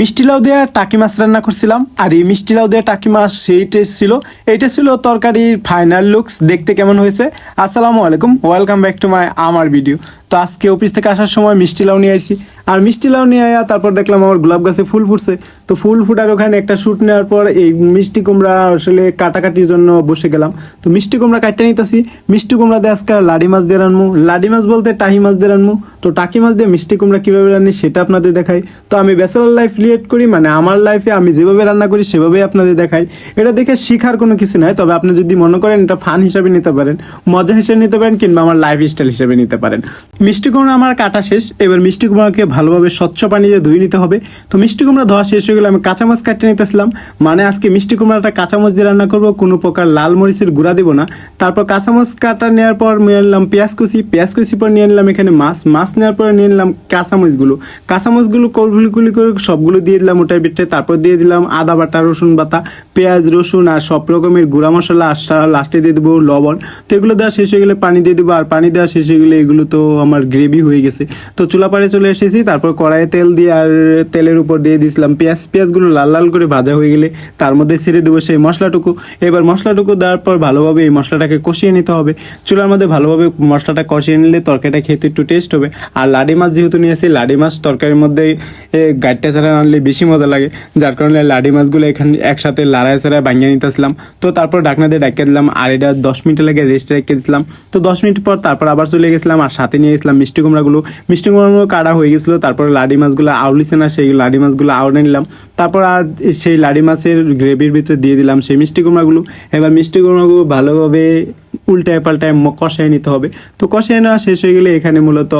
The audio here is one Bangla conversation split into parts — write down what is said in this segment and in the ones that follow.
মিষ্টি লাউ দিয়ে টাকি মাছ রান্না করছিলাম, আর এই মিষ্টি লাউ দিয়ে টাকি মাছ সেই টেস্ট ছিল। এইটা ছিল তরকারির ফাইনাল লুকস দেখতে কেমন হয়েছে? আসসালামু আলাইকুম ওয়েলকাম ব্যাক টু মাই আমার ভিডিও তো আজকে অফিস থেকে আসার সময় মিষ্টি লাউ নিয়ে আইছি। আর মিষ্টি লাউ নিয়ে আয়া তারপর দেখলাম আমার গোলাপ গাছে ফুল ফুটছে। তো ফুল ফুটার ওখানে একটা শ্যুট নেওয়ার পর এই মিষ্টি কুমড়া আসলে কাটাকাটির জন্য বসে গেলাম। তো মিষ্টি কুমড়া কাটতে নিতেছি। মিষ্টি কুমড়া দিয়ে আজকে লাডি মাছ দিয়ে রানমু লাডি মাছ বলতে টাহি মাছ দিয়ে রানমু তো টাকি মাছ দিয়ে মিষ্টি কুমড়া কীভাবে রান্নি সেটা আপনাদের দেখাই। তো আমি ব্যাচেলার লাইফ লিড করি মানে আমার লাইফে আমি যেভাবে রান্না করি সেভাবেই আপনাদের দেখাই। এটা দেখে শিখার কোনো কিছু নয় তবে আপনি যদি মনে করেন এটা ফান হিসাবে নিতে পারেন, মজা হিসেবে নিতে পারেন কিংবা আমার লাইফ স্টাইল হিসেবে নিতে পারেন। মিষ্টি কুমড়া আমার কাটা শেষ। এবার মিষ্টি কুমড়াকে ভালোভাবে স্বচ্ছ পানি দিয়ে ধুয়ে নিতে হবে। তো মিষ্টি কুমড়া ধোয়া শেষ হয়ে গেলে আমি কাঁচা মাছ কাটতে নিতেছিলাম। মানে আজকে মিষ্টি কুমড়াটা কাঁচা মাছ দিয়ে রান্না করব, কোনো প্রকার লাল মরিচের গুঁড়া দেবো না। তারপর কাঁচা মাছ কাটা নেওয়ার পর নিয়ে নিলাম পেঁয়াজ কুচি। পেঁয়াজ কুচি পর নিয়ে নিলাম এখানে মাছ। মাছ নেওয়ার পর নিয়ে নিলাম কাঁচামরিচগুলো। কাঁচামরিচগুলো কলগুলি গুলি করে সবগুলো দিয়ে দিলাম ওটার ভিতরে তারপর দিয়ে দিলাম আদা বাটা, রসুন বাটা, পেঁয়াজ, রসুন আর সব রকমের গুঁড়া মশলা। আর লাস্টে দিয়ে দেবো লবণ। তো এগুলো দেওয়া শেষ হয়ে গেলে পানি দিয়ে দেবো। আর পানি দেওয়া শেষ হয়ে গেলে এগুলো তো আমার গ্রেভি হয়ে গেছে। তো চুলা পাড়ে চলে এসেছি, তারপর কড়াইয়ে তেল দিয়ে আর তেলের উপর দিয়ে দিয়েছিলাম পেঁয়াজ। পেঁয়াজগুলো লাল লাল করে ভাজা হয়ে গেলে তার মধ্যে ছেড়ে দেবো সেই মশলাটুকু। এবার মশলাটুকু দেওয়ার পর ভালোভাবে এই মশলাটাকে কষিয়ে নিতে হবে। চুলার মধ্যে ভালোভাবে মশলাটা কষিয়ে নিলে তরকারিটা খেতে একটু টেস্ট হবে। আর লাডি মাছ যেহেতু নিয়েছি, লাডি মাছ তরকারির মধ্যে গাড়িটা ছাড়া আনলে বেশি মজা লাগে। যার কারণে লাডি মাছগুলো এখানে একসাথে লাড়ায় ছাড়ায় ভাঙিয়ে নিতেছিলাম। তো তারপর ডাকনা দিয়ে ডাকিয়ে দিলাম, আর এটা দশ মিনিট লাগে রেস্ট রেখে দিয়েছিলাম তো দশ মিনিট পর তারপর আবার চলে গেছিলাম, আর সাথে নিয়ে গেছিলাম মিষ্টি কুমড়াগুলো। মিষ্টি কুমড়াগুলো কাটা হয়ে গেছিল, তারপরে লাডি মাছগুলো আউলিছে না সেই লাডি মাছগুলো আউড়ে নিলাম। তারপর আর সেই লাডি মাছের গ্রেভির ভিতরে দিয়ে দিলাম সেই মিষ্টি কুমড়াগুলো। এবার মিষ্টি কুমড়াগুলো ভালোভাবে উল্টায় পাল্টায় কষায় নিতে হবে। তো কষায় নেওয়া শেষ হয়ে গেলে এখানে মূলত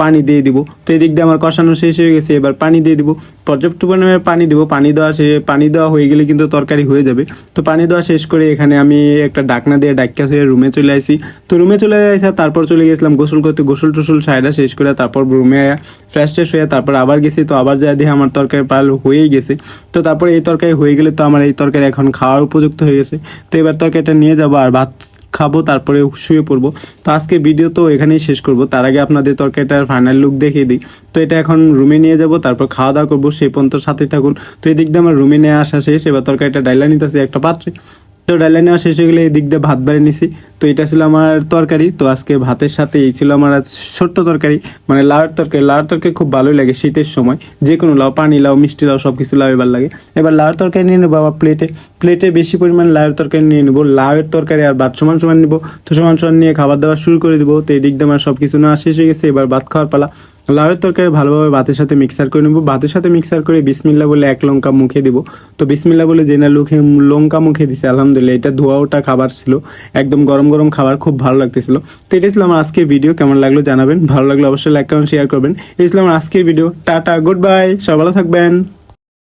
পানি দিয়ে দিব। তো এদিক দিয়ে আমার কষানো শেষ হয়ে গেছে, এবার পানি দিয়ে দিব। পর্যাপ্ত পরিমাণে পানি দিব। পানি দেওয়া সে পানি দেওয়া হয়ে গেলে কিন্তু তরকারি হয়ে যাবে। তো পানি দেওয়া শেষ করে এখানে আমি একটা ডাকনা দিয়ে ডাক্কা হয়ে রুমে চলে আসি। তো রুমে চলে আসা, তারপর চলে গেছিলাম গোসল করতে। গোসল টোসল সাইডা শেষ করে তারপর রুমে ফ্রেশ ট্রেশ হয়ে তারপর আবার গেছি। তো আবার যা দিয়ে আমার তরকারি পাল হয়েই গেছে। তো তারপর এই তরকারি হয়ে গেলে তো আমার এই তরকারি এখন খাওয়ার উপযুক্ত হয়ে গেছে। তো এবার তরকারিটা নিয়ে যাব আর ভাত খাব, তারপরে শুয়ে পড়ব। তো আজকে ভিডিও তো এখানেই শেষ করব। তার আগে আপনাদের তরকারিটার ফাইনাল লুক দেখিয়ে দিই। তো এটা এখন রুমে নিয়ে যাব, তারপর খাওয়া দাওয়া করব। সেই পর্যন্ত সাথে থাকুন। তো এদিক দিয়ে আমার রুমে নিয়ে আসা শেষ। এবার তরকারিটা ডাইলা নিতেছি একটা পাত্রে। তো ডাইলা নেওয়া শেষ হয়ে গেলে এদিক দিয়ে ভাত বাড়ি নিছি। তো এটা ছিল আমার তরকারি। তো আজকে ভাতের সাথে এই ছিল আমার ছোট্ট তরকারি। মানে লাউয়ের তরকারি। লাউয়ের তরকারি খুব ভালোই লাগে শীতের সময়। যে কোনো লাউ, পানি লাউ, মিষ্টি লাউ সব কিছু লাউ এবার লাগে। এবার লাউয়ের তরকারি নিয়ে নেব আবার প্লেটে প্লেটে বেশি পরিমাণ লাউয়ের তরকারি নিয়ে নেব। লাউয়ের তরকারি আর ভাত সমান সমান নিবো। তো সমান সমান নিয়ে খাবার দাবার শুরু করে দিব। তো এদিক দিয়ে আমার সব কিছু নেওয়া শেষ হয়ে গেছে। এবার ভাত খাওয়ার পালা। লাউয়ের তরকারি ভালোভাবে ভাতের সাথে মিক্সার করে নেব। ভাতের সাথে মিক্সার করে বিসমিল্লা বলে এক লঙ্কা মুখে দিব। তো বিসমিল্লা বলে যে না লুখে লঙ্কা মুখে দিছে, আলহামদুলিল্লাহ, এটা ধোয়া ওটা খাবার ছিল। একদম গরম গরম খাবার খুব ভালো লাগতেছিল। তো এটা ছিল আমার আজকের ভিডিও কেমন লাগল জানাবেন। ভালো লাগল অবশ্যই লাইক কমেন্ট শেয়ার করবেন। এই ছিল আমার আজকের ভিডিও টাটা গুড বাই সবাই ভালো থাকবেন।